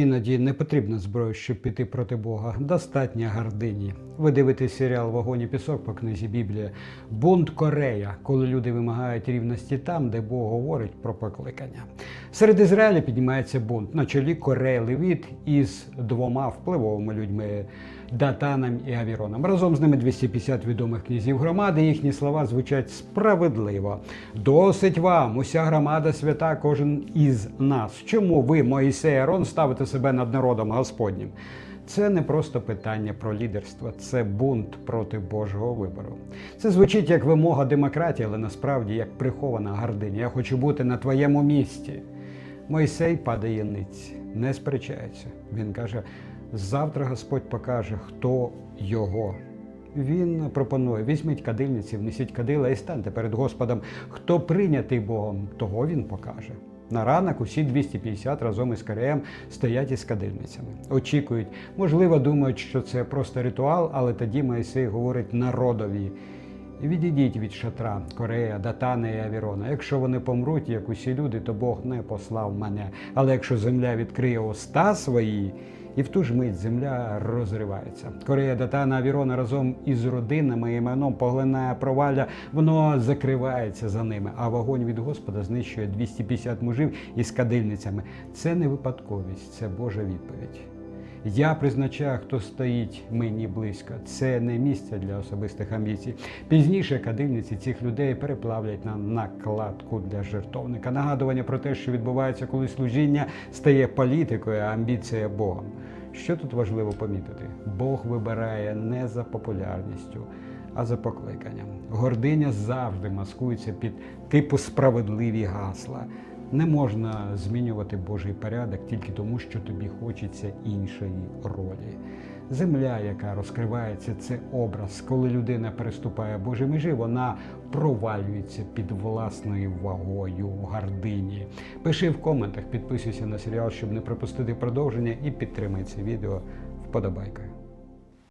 Іноді не потрібна зброя, щоб піти проти Бога. Достатньо гордині. Ви дивитесь серіал Вогонь і пісок по книзі Біблія. Бунт Корея, коли люди вимагають рівності там, де Бог говорить про покликання. Серед Ізраїля піднімається бунт на чолі Корея Левіт із двома впливовими людьми Датаном і Авіроном. Разом з ними 250 відомих князів громади. Їхні слова звучать справедливо. Досить вам, уся громада свята, кожен із нас. Чому ви, Моїсей Арон, ставите себе над народом Господнім? Це не просто питання про лідерство, це бунт проти Божого вибору. Це звучить як вимога демократії, але насправді як прихована гординя. Я хочу бути на твоєму місці. Мойсей падає ниць, не сперечається. Він каже: завтра Господь покаже, хто його. Він пропонує: візьміть кадильниці, внесіть кадила і станьте перед Господом. Хто прийнятий Богом, того він покаже. На ранок усі 250 разом із Кореєм стоять із кадильницями. Очікують, можливо, думають, що це просто ритуал, але тоді Моїсей говорить народові. Відійдіть від шатра Корея, Датана і Авірона. Якщо вони помруть, як усі люди, то Бог не послав мене. Але якщо земля відкриє уста свої, і в ту ж мить земля розривається. Корея, Датана, Авірона разом із родинами і іменом поглинає провалля, воно закривається за ними. А вогонь від Господа знищує 250 мужів із кадильницями. Це не випадковість, це Божа відповідь. Я призначаю, хто стоїть мені близько. Це не місце для особистих амбіцій. Пізніше кадильниці цих людей переплавлять на накладку для жертовника. Нагадування про те, що відбувається, коли служіння стає політикою, а амбіція Богом. Що тут важливо помітити? Бог вибирає не за популярністю, а за покликанням. Гординя завжди маскується під типу справедливі гасла. Не можна змінювати Божий порядок тільки тому, що тобі хочеться іншої ролі. Земля, яка розкривається, це образ. Коли людина переступає Божі межі, вона провалюється під власною вагою гордині. Пиши в коментах, підписуйся на серіал, щоб не пропустити продовження, і підтримай це відео вподобайкою.